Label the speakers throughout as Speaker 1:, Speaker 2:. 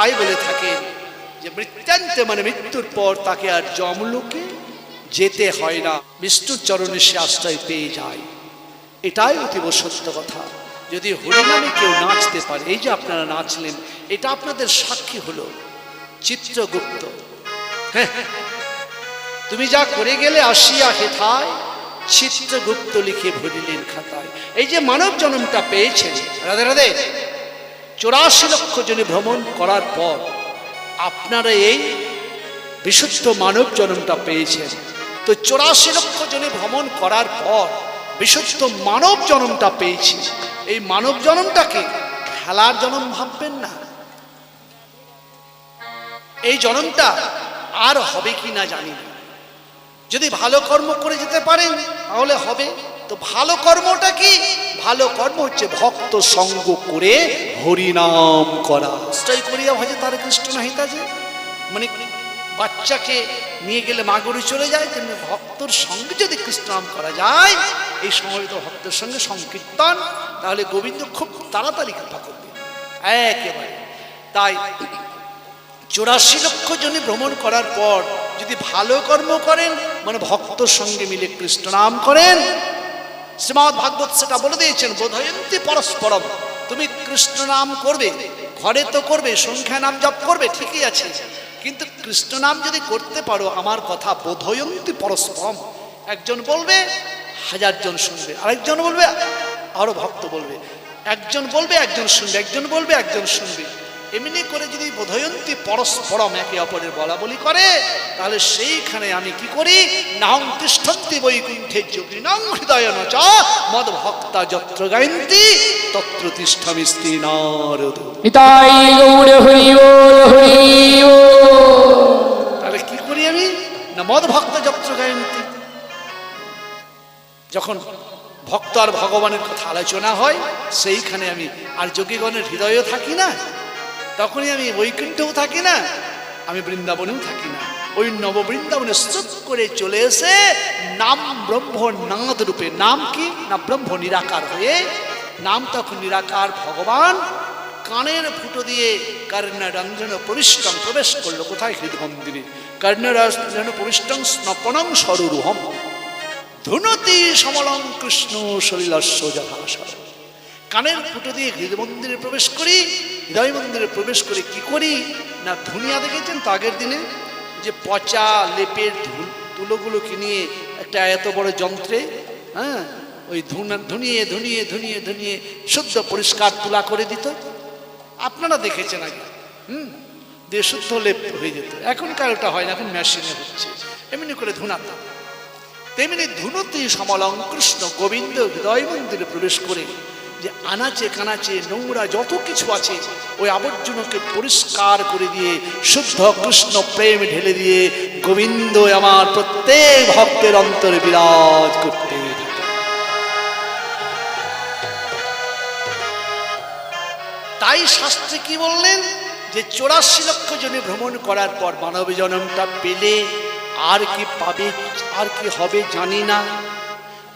Speaker 1: তাই বলে থাকেন যে মৃত্যান্তে মানে মৃত্যুর পর তাকে আর জমলোকে যেতে হয় না। বিষ্ণুর চরণে সে আশ্রয় পেয়ে যায়। এটাই অতীব সত্য কথা। যদি হরিনামে কেউ নাচতে পারে, এই যে আপনারা নাচলেন, এটা আপনাদের সাক্ষী হলো চিত্রগুপ্ত। হ্যাঁ। তুমি যা করে গেলে আসিয়া হেথায় চিত্রগুপ্ত লিখে ভরিলেন খাতায়। এই যে মানব জন্মটা পেয়েছেন, রাধে রাধে। চৌরাশি লক্ষ জনে ভ্রমণ করার পর আপনারা এই বিশুদ্ধ মানব জন্মটা পেয়েছেন। তো চৌরাশি লক্ষ জনে ভ্রমণ করার পর বিশুদ্ধ মানব জন্মটা পেয়েছি। এই মানব জন্মটাকে খেলার জন্ম ভাববেন না। এই জন্মটা আর হবে কি না জানি যদি ভালো কর্ম করে যেতে পারেন, তাহলে হবে। তো ভালো কর্মটা কি? ভালো কর্ম হচ্ছে ভক্ত সঙ্গ করে হরিনাম করা। নিশ্চয় করিয়া ভজে তার কৃষ্ণ নাহিতা যে মানে বাচ্চাকে নিয়ে গেলে মাগুরি চলে যায়, তেমনি ভক্তর সঙ্গে যদি কৃষ্ণ নাম করা যায়, এই সমবেত ভক্তের সঙ্গে সংকীর্তন, তাহলে গোবিন্দ খুব তাড়াতাড়ি কৃপা করবে। একেবারে। তাই চৌরাশি লক্ষ জনে ভ্রমণ করার পর যদি ভালো কর্ম করেন মানে ভক্তর সঙ্গে মিলে কৃষ্ণ নাম করেন শ্রীমৎ ভাগবত সেটা বলে দিয়েছেন, বোধয়ন্তী পরস্পরম। তুমি কৃষ্ণ নাম করবে, ঘরে তো করবে সংখ্যা নাম জপ করবে, ঠিকই আছে। কিন্তু কৃষ্ণ নাম যদি করতে পারো, আমার কথা বোধয়ন্তী পরস্পরম। একজন বলবে, হাজার জন শুনবে। আরেকজন বলবে, আরও ভক্ত বলবে। একজন বলবে, একজন শুনবে। একজন বলবে, একজন শুনবে। এমনি করে যদি বোধয়ন্তী পরস্পরম একে অপরের বলা বলি করে তাহলে সেইখানে আমি কি করি? নাম তিষ্ঠন্তি বৈকুণ্ঠে যোগিনাং হৃদয় নচ মদ ভক্তা যত্র গায়ন্তি তত্র তিষ্ঠামি স্ত্রী নারদ। তাহলে কি করি আমি? না মদ ভক্ত যত্র গায়ন্তি। যখন ভক্ত আর ভগবানের কথা আলোচনা হয় সেইখানে আমি আর যোগীগণের হৃদয়েও থাকি না? তখনই আমি বৈকুণ্ঠও থাকি না, আমি বৃন্দাবনেও থাকি না। ওই নববৃন্দাবনে স্তূপ করে চলে এসে নাম ব্রহ্ম নাদ রূপে, নাম কি? না ব্রহ্ম নিরাকার হয়ে, নাম তখন নিরাকার ভগবান, কানের ফুটো দিয়ে কর্ণরন্ধ্রন পরিষ্টম প্রবেশ করল। কোথায় হৃদমন্দিরে? কর্ণরন্ধ্রন পরিষ্টং স্নপনং সরুরুহম। ধুনতি সমলং কৃষ্ণ যথাসর কানের ফুটো দিয়ে হৃদয় মন্দিরে প্রবেশ করি হৃদয় মন্দিরে প্রবেশ করে কি করি? না, ধুনিয়া দেখেছেন তো আগের দিনে? যে পচা লেপের তুলোগুলোকে নিয়ে একটা এত বড় যন্ত্রে হ্যাঁ? ওই ধুনা, ধুনিয়ে ধুনিয়ে ধুনিয়ে ধুনিয়ে শুদ্ধ পরিষ্কার তুলা করে দিত। আপনারা দেখেছেন আগে। হুম? দিয়ে শুদ্ধ লেপ হয়ে যেত। এখনকার ওটা হয় না, এখন মেশিনে হচ্ছে। এমনি করে ধুনাতাম। তেমনি ধুনতি সমলং কৃষ্ণ গোবিন্দ হৃদয় মন্দিরে প্রবেশ করে যে আনাচে কানাচে, নোংরা যত কিছু আছে, ওই আবর্জনকে পরিষ্কার করে দিয়ে, শুদ্ধ কৃষ্ণ প্রেম ঢেলে দিয়ে গোবিন্দ আমার প্রত্যেক ভক্তের অন্তরে বিরাজ করতে তাই শাস্ত্রে কি বললেন? যে চৌরাশি লক্ষ জনে ভ্রমণ করার পর মানব জন্মটা পেলে, আর কি পাবে, আর কি হবে জানি না।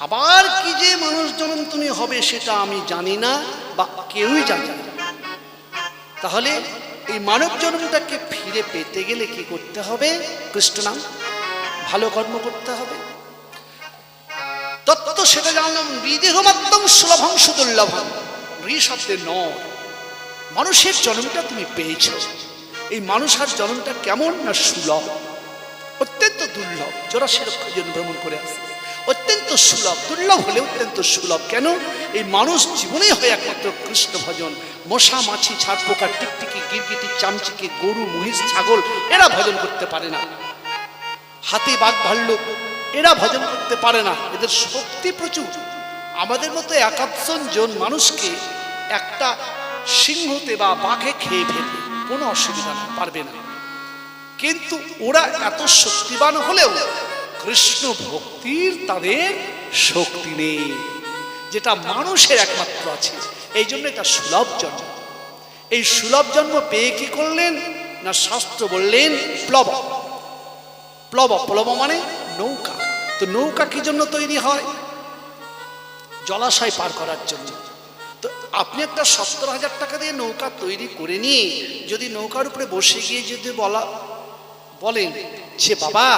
Speaker 1: আবার কি যে মানুষ জন্ম তুমি হবে সেটা আমি জানি না বা কেউই জানে না। তাহলে এই মানব জন্মটাকে ফিরে পেতে গেলে কি করতে হবে? কৃষ্ণ নাম। ভালো কর্ম করতে হবে। তত্ত্ব সেটা জানলাম বিদেহমাত্তম সুলভং সুদুর্লভম ঋ শব্দের নর। মানুষের জন্মটা তুমি পেয়েছ। এই মানুষের জন্মটা কেমন না সুলভ? অত্যন্ত দুর্লভ। লক্ষ জন ভ্রমণ করে আসে অত্যন্ত সুলভ, দুর্লভ হলে অত্যন্ত সুলভ। কেন? এই মানুষ জীবনে হয় একমাত্র কৃষ্ণ ভজন। মশা, মাছি ছাড় পোকা, টিকটিকি, গিরগিটি, চামচিকে, গরু, মহিষ, ছাগল, এরা ভজন করতে পারে না। হাতি, বাঘ, ভাল্লুক, এরা ভজন করতে পারে না। এদের শক্তি প্রচুর। আমাদের মতো একাদশন জন মানুষকে একটা সিংহতে বা বাঘে খেয়ে ফেলবে কোনো অসুবিধা পারবে না। কিন্তু ওরা এত শক্তিবান হলেও কৃষ্ণ ভক্তির তাদের শক্তি নেই, যেটা মানুষের একমাত্র আছে। এই জন্য এটা সুলভ জন্ম। এই সুলভ জন্ম পেয়ে কি করলেন? না শাস্ত্র বললেন, প্লব। প্লব প্লব মানে নৌকা। তো নৌকা কি জন্য তৈরি হয়? জলাশয় পার করার জন্য। তো আপনি একটা সত্তর হাজার টাকা দিয়ে নৌকা তৈরি করে নিয়ে যদি নৌকার উপরে বসে গিয়ে যদি বলা, বলেন যে বাবা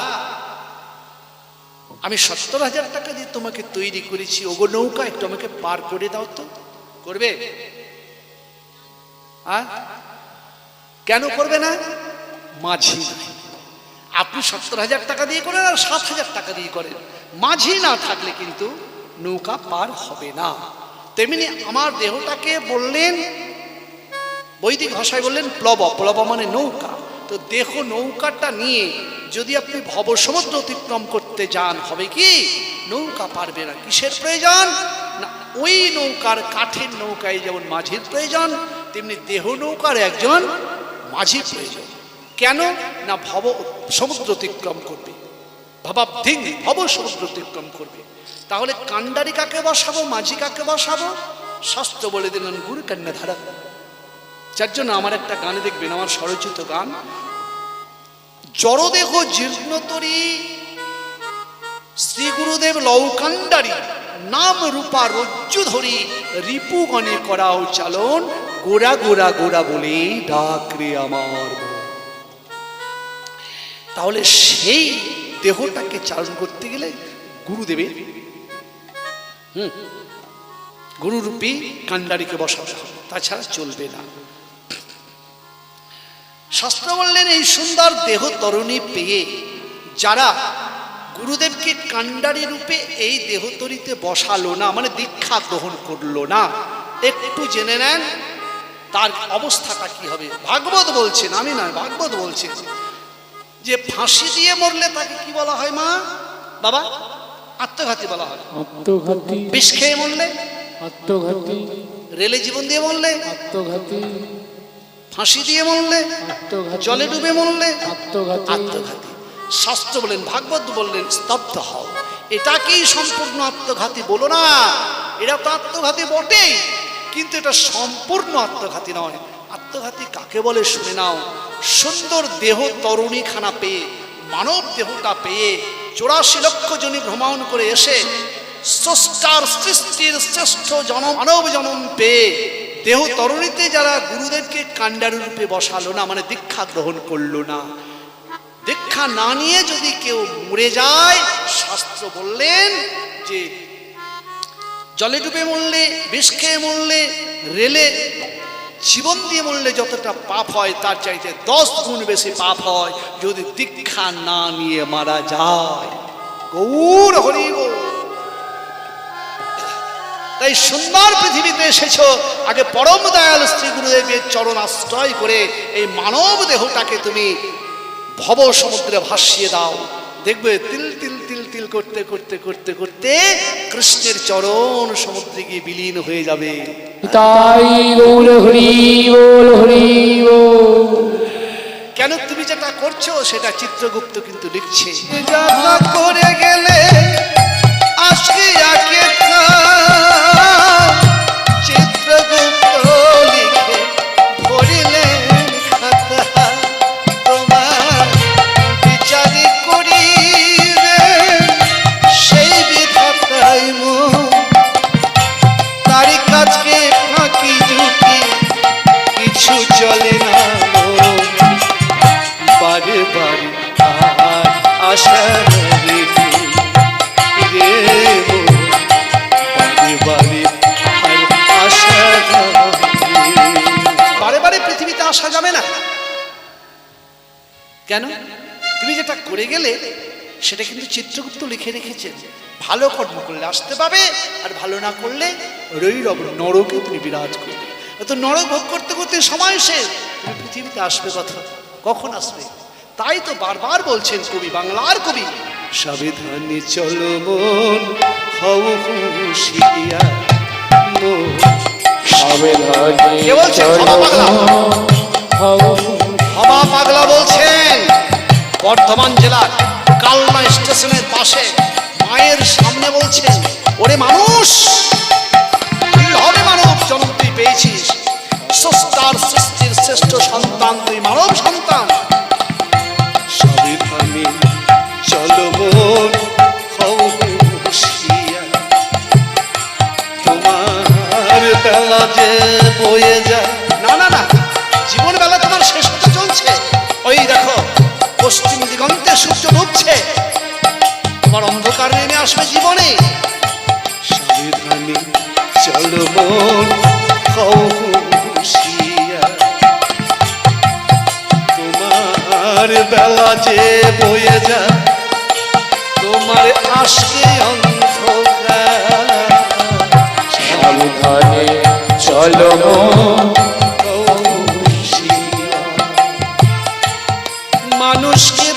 Speaker 1: আমি সত্তর হাজার টাকা দিয়ে তোমাকে তৈরি করেছি। ওগো নৌকা, একটু আমাকে পার করে দাও তো। করবে? আ? কেন করবে না? মাঝি আপনি সত্তর হাজার টাকা দিয়ে করেন আর সাত হাজার টাকা দিয়ে করেন। মাঝি না থাকলে কিন্তু নৌকা পার হবে না। তেমনি আমার দেহটাকে বললেন, বৈদিক ভাষায় বললেন, প্লব প্লব মানে নৌকা। তো দেহ নৌকাটা নিয়ে যদি আপনি ভব সমুদ্র অতিক্রম করতে যান, হবে কি? নৌকা পারবে না। কিসের প্রয়োজন? না, ওই নৌকার কাঠের নৌকায় যেমন মাঝির প্রয়োজন, তেমনি দেহ নৌকার একজন মাঝি প্রয়োজন। কেন? না, ভব, সমুদ্র অতিক্রম করবে। ভাবাব্ধিং ভব সমুদ্র অতিক্রম করবে। তাহলে কান্ডারি কাকে বসাবো? মাঝি কাকে বসাবো? শাস্ত্র বলে দিলেন গুরু কন্যা ধারা যার জন্য আমার একটা গানে দেখবেন, আমার স্বরচিত গান। জড়দেহ জীর্ণতরী শ্রী গুরুদেব লৌকান্ডারি নাম রূপা রজ্জু ধরি, রিপু গণে করাও চালন গোড়া গোড়া গোড়া বলে ডাক রে আমার তাহলে সেই দেহটাকে চালন করতে গেলে গুরুদেবের হুম, গুরুরূপী কান্ডারিকে বসাতে তাছাড়া চলবে না। শাস্ত্র বললেন এই সুন্দর দেহ তরণী পেয়ে যারা গুরুদেবকে কান্ডারি রূপে এই দেহতরিতে বসালো না মানে দীক্ষা গ্রহণ করল না একটু জেনে নেন তার অবস্থাটা কি হবে? ভাগবত বলছেন আমি নয় ভাগবত বলছেন যে ফাঁসি দিয়ে মরলে তাকে কি বলা হয় মা? বাবা আত্মঘাতী বলা হয়।
Speaker 2: আত্মঘাতী।
Speaker 1: বিষ খেয়ে মরলে?
Speaker 2: আত্মঘাতী।
Speaker 1: রেলে জীবন দিয়ে মরলে?
Speaker 2: আত্মঘাতী।
Speaker 1: ফাঁসি দিয়ে মরলে
Speaker 2: আত্মঘাতী।
Speaker 1: জলে ডুবে মরলে
Speaker 2: আত্মঘাতী।
Speaker 1: আত্মঘাতী। শাস্ত্র বলেন ভাগবত বললেন স্তব্ধ হও। এটাকেই সম্পূর্ণ আত্মঘাতী বলো না। এটা তো আত্মঘাতী বটেই কিন্তু এটা সম্পূর্ণ আত্মঘাতী নয়। আত্মঘাতী কাকে বলে শুনে নাও। সুন্দর দেহ তরুণী খানা পেয়ে মানব দেহটা পেয়ে চৌরাশি লক্ষ জনী ভ্রমণ করে এসে স্রষ্টার সৃষ্টির শ্রেষ্ঠ জন মানব জনম পেয়ে দেহ তরুণীতে যারা গুরুদেবকে কাণ্ডারু রূপে বসালো না মানে দীক্ষা গ্রহণ করল না, দীক্ষা না নিয়ে যদি কেউ মরে যায়, শাস্ত্র বললেন যে জলে ডুবে মরলে, বিষ খেয়ে মরলে, রেলে জীবন দিয়ে মরলে যতটা পাপ হয়, তার চাইতে দশ গুণ বেশি পাপ হয়, যদি দীক্ষা না নিয়ে মারা যায়। গৌর হরি গৌর। তাই সুন্দর পৃথিবীতে এসেছ। আগে পরম দয়াল শ্রী গুরুদেবের চরণ আশ্রয় করে এই মানব দেহটাকে তুমি ভব সমুদ্রে ভাসিয়ে দাও। দেখবে তিল তিল তিল তিল করতে করতে করতে করতে কৃষ্ণের চরণ সমুদ্রে গিয়ে বিলীন হয়ে যাবে।
Speaker 2: তাই গৌর হরি বল হরি
Speaker 1: কেন তুমি যেটা করছ সেটা চিত্রগুপ্ত কিন্তু লিখছে। করে গেলে কেন? তুমি যেটা করে গেলে সেটা কিন্তু চিত্রগুপ্ত লিখে রেখেছেন। ভালো কর্ম করলে আসতে পাবে আর ভালো না করলে রৈরব নরকে তুমি বিরাজ করবে তো নরক ভোগ করতে করতে সময় শেষ। তুমি পৃথিবীতে আসবে কথা। কখন আসবে? তাই তো বারবার বলছেন কবি বাংলার কবি। সাবধানে চলো মন হও হুঁশিয়ার মন।
Speaker 2: সাবধানে? চলো হও
Speaker 1: হবা পাগলা বলছেন, বর্ধমান জেলার কালনা স্টেশনের পাশে মায়ের সামনে বলছেন, ওরে মানুষ তুই হবে মানব জন্ম তুই পেয়েছিস। সস্তার সৃষ্টির শ্রেষ্ঠ সন্তান তুই মানব সন্তান। তোমার অন্ধকার নেমে আসবে জীবনে। তোমার বেলা যে বয়ে যায়, তোমার আশকে অন্ধকার।
Speaker 2: চলো মন
Speaker 1: মানুষকে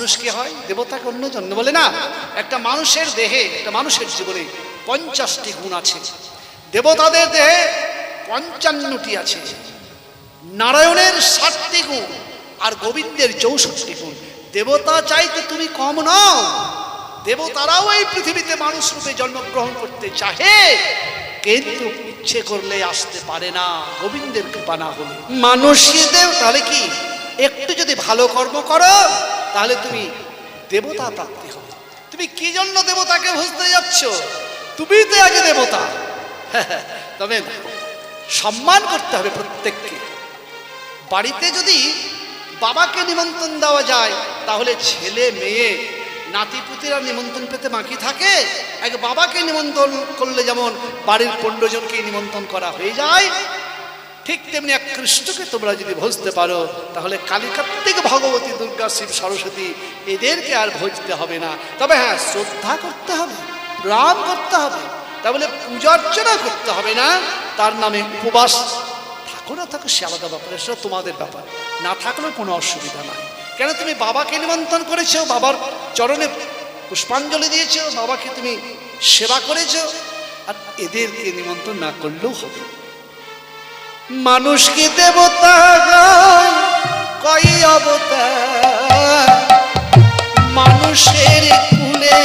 Speaker 1: মানুষকে হয়? দেবতাকে অন্য জন্ম বলে, না, একটা মানুষের দেহে, একটা মানুষের জীবনে পঞ্চাশটি গুণ আছে। দেবতাদের দেহে পঞ্চান্নটি আছে। নারায়ণের ষাটটি গুণ আর গোবিন্দের চৌষট্টি গুণ। দেবতা চাইতে তুমি কম নও। দেবতারাও এই পৃথিবীতে মানুষ রূপে জন্মগ্রহণ করতে চাহে। কিন্তু ইচ্ছে করলে আসতে পারে না। গোবিন্দের কৃপা না হলে। মানুষকে দেব তাহলে কি? একটু যদি ভালো কর্ম করো তাহলে তুমি দেবতা প্রাপ্তি হবে। তুমি কি জন্য দেবতাকে বুঝতে যাচ্ছ? তুমি তো আগে দেবতা। তবে সম্মান করতে হবে প্রত্যেককে। বাড়িতে যদি বাবাকে নিমন্ত্রণ দেওয়া যায়, তাহলে ছেলে, মেয়ে, নাতিপুতিরা নিমন্ত্রণ পেতে বাকি থাকে। এক বাবাকে নিমন্ত্রণ করলে যেমন বাড়ির পনেরো জনকে নিমন্ত্রণ করা হয়ে যায় ঠিক তেমনি এক কৃষ্ণকে তোমরা যদি ভজতে পারো, তাহলে কালিকার্তিক ভগবতী দুর্গা শিব সরস্বতী এদেরকে আর ভজতে হবে না। তবে হ্যাঁ শ্রদ্ধা করতে হবে রাম করতে হবে তা বলে পূজা অর্চনা করতে হবে না। তার নামে উপবাস। থাকো না, থাকো, সে আলাদা ব্যাপার সেটা তোমাদের ব্যাপার। না থাকলেও কোনো অসুবিধা নাই। কেন তুমি বাবাকে নিমন্ত্রণ করেছ? বাবার চরণে পুষ্পাঞ্জলি দিয়েছ? বাবাকে তুমি সেবা করেছ? আর এদেরকে নিমন্ত্রণ না করলেও হবে। মানুষ কি দেবতা কই অবতার? মানুষের কুলে